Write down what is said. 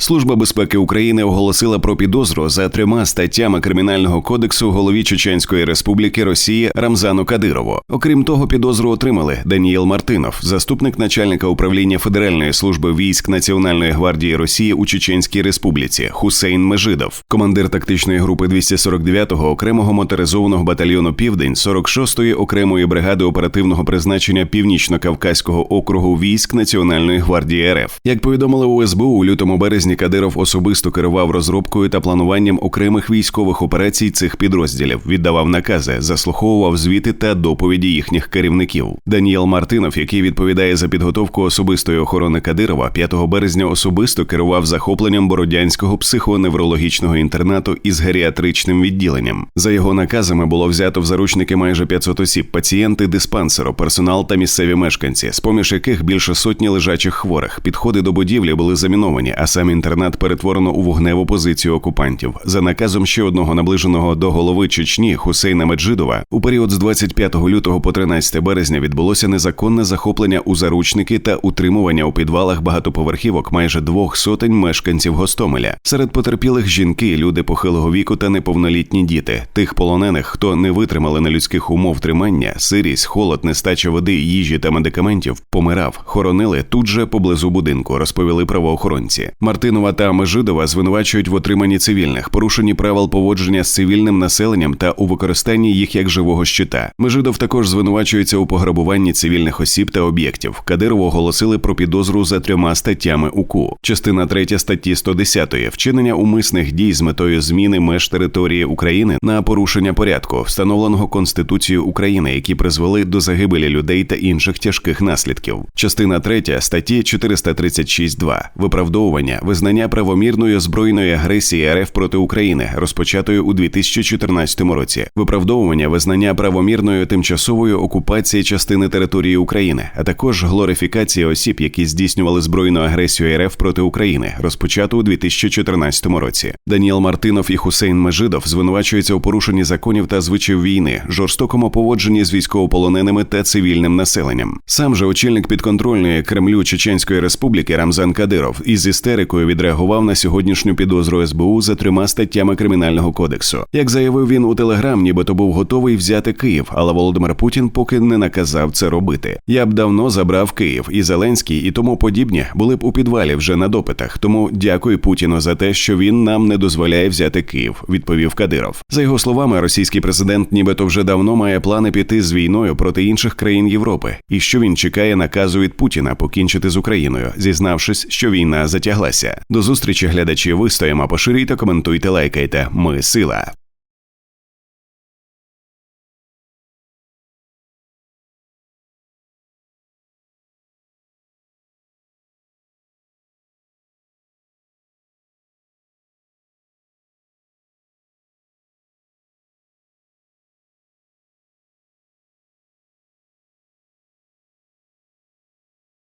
Служба безпеки України оголосила про підозру за трьома статтями кримінального кодексу голові Чеченської Республіки Росії Рамзану Кадирову. Окрім того, підозру отримали Даніїл Мартинов, заступник начальника управління Федеральної служби військ Національної гвардії Росії у Чеченській Республіці Хусейн Межидов, командир тактичної групи 249-го окремого моторизованого батальйону Південь 46-ї окремої бригади оперативного призначення Північно-Кавказького округу військ Національної гвардії РФ. Як повідомили у СБУ у лютому березні, Кадиров особисто керував розробкою та плануванням окремих військових операцій цих підрозділів, віддавав накази, заслуховував звіти та доповіді їхніх керівників. Даніел Мартинов, який відповідає за підготовку особистої охорони Кадирова, 5 березня особисто керував захопленням Бородянського психоневрологічного інтернату із геріатричним відділенням. За його наказами було взято в заручники майже 500 осіб, пацієнти диспансеру, персонал та місцеві мешканці, з поміж яких більше сотні лежачих хворих. Підходи до будівлі були заміновані, а сам інтернат перетворено у вогневу позицію окупантів. За наказом ще одного наближеного до голови Чечні Хусейна Меджидова у період з 25 лютого по 13 березня відбулося незаконне захоплення у заручники та утримування у підвалах багатоповерхівок майже двох сотень мешканців Гостомеля. Серед потерпілих жінки, люди похилого віку та неповнолітні діти. Тих полонених, хто не витримали на людських умов тримання, сирість, холод, нестача води, їжі та медикаментів, помирав, хоронили тут же поблизу будинку, розповіли правоохоронці. Мартинова Межидова звинувачують в отриманні цивільних, порушенні правил поводження з цивільним населенням та у використанні їх як живого щита. Межидов також звинувачується у пограбуванні цивільних осіб та об'єктів. Кадирову оголосили про підозру за трьома статтями УКУ. Частина 3 статті 110 – вчинення умисних дій з метою зміни меж території України на порушення порядку, встановленого Конституцією України, які призвели до загибелі людей та інших тяжких наслідків. Частина 3 статті 436.2 – виправдовування, визнання правомірної збройної агресії РФ проти України, розпочатої у 2014 році, виправдовування визнання правомірної тимчасової окупації частини території України, а також глорифікація осіб, які здійснювали збройну агресію РФ проти України, розпочату у 2014 році. Даніел Мартинов і Хусейн Межидов звинувачуються у порушенні законів та звичаїв війни, жорстокому поводженні з військовополоненими та цивільним населенням. Сам же очільник підконтрольної Кремлю Чеченської Республіки Рамзан Кадиров із істерикою відреагував на сьогоднішню підозру СБУ за трьома статтями кримінального кодексу. Як заявив він у телеграм, нібито був готовий взяти Київ, але Володимир Путін поки не наказав це робити. Я б давно забрав Київ, і Зеленський, і тому подібні були б у підвалі вже на допитах. Тому дякую Путіну за те, що він нам не дозволяє взяти Київ, відповів Кадиров. За його словами, російський президент, нібито вже давно має плани піти з війною проти інших країн Європи, і що він чекає наказу від Путіна покінчити з Україною, зізнавшись, що війна затяглася. До зустрічі глядачі вистоїмо, поширюйте, коментуйте, лайкайте. Ми сила.